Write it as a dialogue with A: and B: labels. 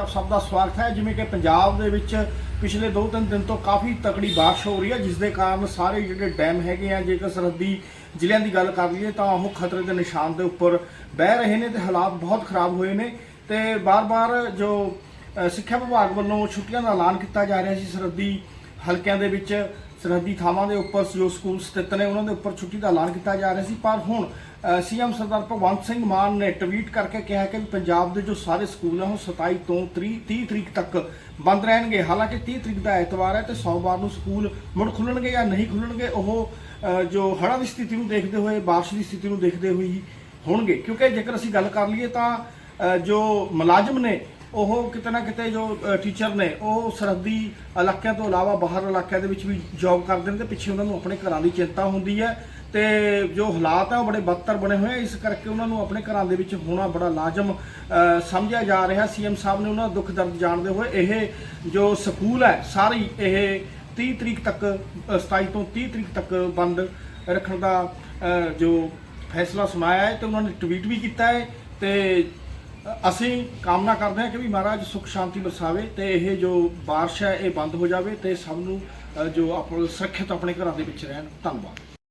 A: ਆਪ ਸਭ ਦਾ ਸਵਾਗਤ ਹੈ। ਜਿਵੇਂ ਕਿ ਪੰਜਾਬ ਦੇ ਵਿੱਚ ਪਿਛਲੇ 2-3 ਦਿਨ ਤੋਂ ਕਾਫੀ ਤਕੜੀ ਬਾਰਿਸ਼ ਹੋ ਰਹੀ ਹੈ, ਜਿਸ ਦੇ ਕਾਰਨ ਸਾਰੇ ਜਿਹੜੇ ਡੈਮ ਹੈਗੇ ਆ, ਜੇਕਰ ਸਰਹੱਦੀ ਜ਼ਿਲ੍ਹਿਆਂ ਦੀ ਗੱਲ ਕਰ ਲਈਏ ਤਾਂ ਉਹ ਖਤਰੇ ਦੇ ਨਿਸ਼ਾਨ ਦੇ ਉੱਪਰ ਬਹਿ ਰਹੇ ਨੇ ਤੇ ਹਾਲਾਤ ਬਹੁਤ ਖਰਾਬ ਹੋਏ ਨੇ ਤੇ ਬਾਰ-ਬਾਰ ਜੋ ਸਿੱਖਿਆ ਵਿਭਾਗ ਵੱਲੋਂ ਛੁੱਟੀਆਂ ਦਾ ਐਲਾਨ ਕੀਤਾ ਜਾ ਰਿਹਾ ਸੀ ਸਰਹੱਦੀ ਹਲਕਿਆਂ ਦੇ ਵਿੱਚ ਸਰਹੱਦੀ ਥਾਵਾਂ ਦੇ ਉੱਪਰ ਜੋ ਸਕੂਲ ਸਥਿਤ ਨੇ, ਉਹਨਾਂ ਦੇ ਉੱਪਰ ਛੁੱਟੀ ਦਾ ਐਲਾਨ ਕੀਤਾ ਜਾ ਰਿਹਾ ਸੀ। ਪਰ ਹੁਣ ਸੀਐਮ ਸਰਦਾਰ ਭਗਵੰਤ ਸਿੰਘ ਮਾਨ ਨੇ ਟਵੀਟ ਕਰਕੇ ਕਿਹਾ ਕਿ ਵੀ ਪੰਜਾਬ ਦੇ ਜੋ ਸਾਰੇ ਸਕੂਲ ਨੇ, ਉਹ 27 ਤੋਂ 30 30 ਤਰੀਕ ਤੱਕ ਬੰਦ ਰਹਿਣਗੇ। ਹਾਲਾਂਕਿ 30 ਤਰੀਕ ਦਾ ਐਤਵਾਰ ਹੈ ਤੇ ਸੋਮਵਾਰ ਨੂੰ ਸਕੂਲ ਮੁੜ ਖੁੱਲਣਗੇ ਜਾਂ ਨਹੀਂ ਖੁੱਲਣਗੇ, ਉਹ ਜੋ ਹੜ੍ਹਾਂ ਦੀ ਸਥਿਤੀ ਨੂੰ ਦੇਖਦੇ ਹੋਏ, ਬਾਰਿਸ਼ ਦੀ ਸਥਿਤੀ ਨੂੰ ਦੇਖਦੇ ਹੋਏ ਹੀ ਹੋਣਗੇ। ਕਿਉਂਕਿ ਜੇਕਰ ਅਸੀਂ ਗੱਲ ਕਰ ਲਈਏ ਤਾਂ ਜੋ ਮੁਲਾਜ਼ਮ ਨੇ ਉਹ ਕਿਤੇ ਨਾ ਕਿਤੇ ਜੋ ਟੀਚਰ ਨੇ ਉਹ ਸਰਹੱਦੀ ਇਲਾਕਿਆਂ ਤੋਂ ਇਲਾਵਾ ਬਾਹਰ ਇਲਾਕਿਆਂ ਦੇ ਵਿੱਚ ਵੀ ਜੌਬ ਕਰਦੇ ਨੇ ਤੇ ਪਿੱਛੇ ਉਹਨਾਂ ਨੂੰ ਆਪਣੇ ਘਰਾਂ ਦੀ ਚਿੰਤਾ ਹੁੰਦੀ ਹੈ ਤੇ ਜੋ ਹਾਲਾਤ ਆ ਉਹ ਬੜੇ ਬਦਤਰ ਬਣੇ ਹੋਏ ਆ ਇਸ ਕਰਕੇ ਉਹਨਾਂ ਨੂੰ ਆਪਣੇ ਘਰਾਂ ਦੇ ਵਿੱਚ ਹੋਣਾ ਬੜਾ ਲਾਜ਼ਮ ਸਮਝਿਆ ਜਾ ਰਿਹਾ। ਸੀਐਮ ਸਾਹਿਬ ਨੇ ਉਹਨਾਂ ਦਾ ਦੁੱਖ ਦਰਦ ਜਾਣਦੇ ਹੋਏ ਇਹ ਜੋ ਸਕੂਲ ਹੈ ਸਾਰੀ ਇਹ 30 ਤਰੀਕ ਤੱਕ ਅ, 27 ਤੋਂ 30 ਤਰੀਕ ਤੱਕ ਬੰਦ ਰੱਖਣ ਦਾ ਜੋ ਫੈਸਲਾ ਸੁਣਾਇਆ ਹੈ ਤੇ ਉਹਨਾਂ ਨੇ ਟਵੀਟ ਵੀ ਕੀਤਾ ਹੈ ਤੇ ਅਸੀਂ ਕਾਮਨਾ ਕਰਦੇ ਹਾਂ ਕਿ ਵੀ ਮਹਾਰਾਜ ਸੁਖ ਸ਼ਾਂਤੀ ਵਰਸਾਵੇ ਤੇ ਇਹ ਜੋ ਬਾਰਿਸ਼ ਹੈ, ਇਹ ਬੰਦ ਹੋ ਜਾਵੇ ਤੇ ਸਭ ਨੂੰ ਜੋ ਆਪ, ਸੁਰੱਖਿਅਤ ਆਪਣੇ ਘਰਾਂ ਦੇ ਵਿੱਚ ਰਹਿਣ। ਧੰਨਵਾਦ।